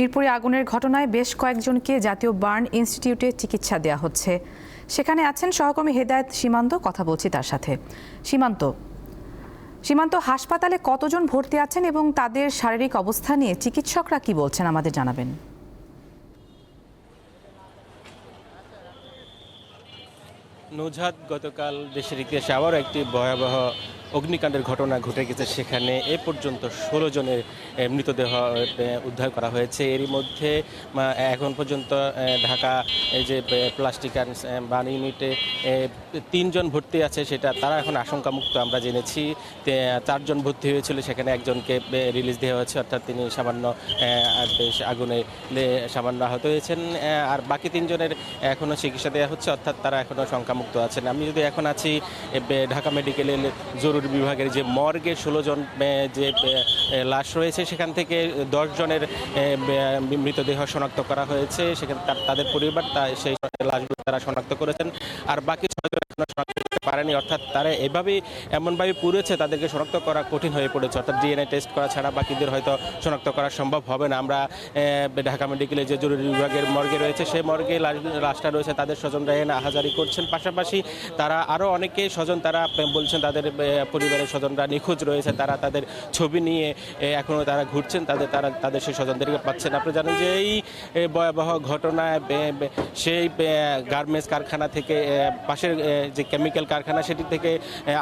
মিরপুরে আগুনের ঘটনায় বেশ কয়েকজনকে জাতীয় বার্ন ইনস্টিটিউটে চিকিৎসা দেওয়া হচ্ছে। সেখানে আছেন সহকর্মী হেদায়েত সীমান্ত, কথা বলছি তার সাথে। সীমান্ত। সীমান্ত হাসপাতালে কতজন ভর্তি আছেন এবং তাদের শারীরিক অবস্থা নিয়ে চিকিৎসকরা কি বলছেন আমাদের জানাবেন। নুজহাত গতকাল দেশের ইতিহাসে আবারও একটি ভয়াবহ অগ্নিকাণ্ডের ঘটনা ঘটে গেছে সেখানে। এ পর্যন্ত ষোলো জনের মৃতদেহ উদ্ধার করা হয়েছে। এরই মধ্যে এখন পর্যন্ত ঢাকা এই যে প্লাস্টিক বান ইউনিটে তিনজন ভর্তি আছে সেটা তারা এখন আশঙ্কামুক্ত আমরা জেনেছি। চারজন ভর্তি হয়েছিল, সেখানে একজনকে রিলিজ দেওয়া হয়েছে, অর্থাৎ তিনি সামান্য বেশ আগুনে সামান্য আহত হয়েছেন আর বাকি তিনজনের এখনও চিকিৎসা দেওয়া হচ্ছে, অর্থাৎ তারা এখনও শঙ্কামুক্ত আছেন। আমি যদি এখন আছি ঢাকা মেডিকেলের জরুরি বিভাগের যে মর্গে ষোলো জন যে লাশ রয়েছে, সেখান থেকে দশ জনের মৃতদেহ শনাক্ত করা হয়েছে। সেখানে তাদের পরিবার তা, সেই লাশগুলো তারা শনাক্ত করেছেন। আর বাকি ছয়জন এখনও শনাক্ত করতে পারেনি। অর্থাৎ তারা এভাবেই এমনভাবে পুড়েছে, তাদেরকে শনাক্ত করা কঠিন হয়ে পড়েছে। অর্থাৎ ডিএনএ টেস্ট করা ছাড়া বাকিদের হয়তো শনাক্ত করা সম্ভব হবে না। আমরা ঢাকা মেডিকেলে যে জরুরি বিভাগের মর্গে রয়েছে, সেই মর্গে লাশটা রয়েছে, তাদের স্বজনরা এনে আহাজারি করছেন। পাশাপাশি তারা আরও অনেকেই স্বজন, তারা বলছেন তাদের পরিবারের স্বজনরা নিখোঁজ রয়েছে, তারা তাদের ছবি নিয়ে এখনও তারা ঘুরছেন, তাদের, তারা, তাদের সেই স্বজনদেরকে পাচ্ছেন। আপনি জানেন যে এই ভয়াবহ ঘটনায় সেই গার্মেন্টস কারখানা থেকে পাশের যে কেমিক্যাল কারখানা সেটি থেকে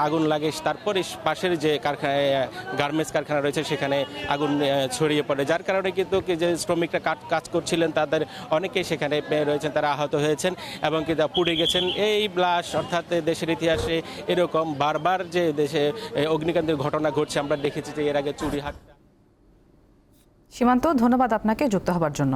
আগুন লাগে, তারপরে পাশের যে কারখানা গার্মেন্টস কারখানা রয়েছে, সেখানে আগুন ছড়িয়ে পড়ে। যার কারণে কিন্তু যে শ্রমিকরা কাজ কাজ করছিলেন, তাদের অনেকেই সেখানে রয়েছেন, তারা আহত হয়েছেন, এবং কি পুড়ে গেছেন। এই ব্লাশ অর্থাৎ দেশের ইতিহাসে এরকম বারবার যে দেশে এ, অগ্নিকাণ্ডের ঘটনা ঘটছে। আমরা দেখেছি যে এর আগে চুরি হাট সীমান্ত ধন্যবাদ আপনাকে যুক্ত হবার জন্য।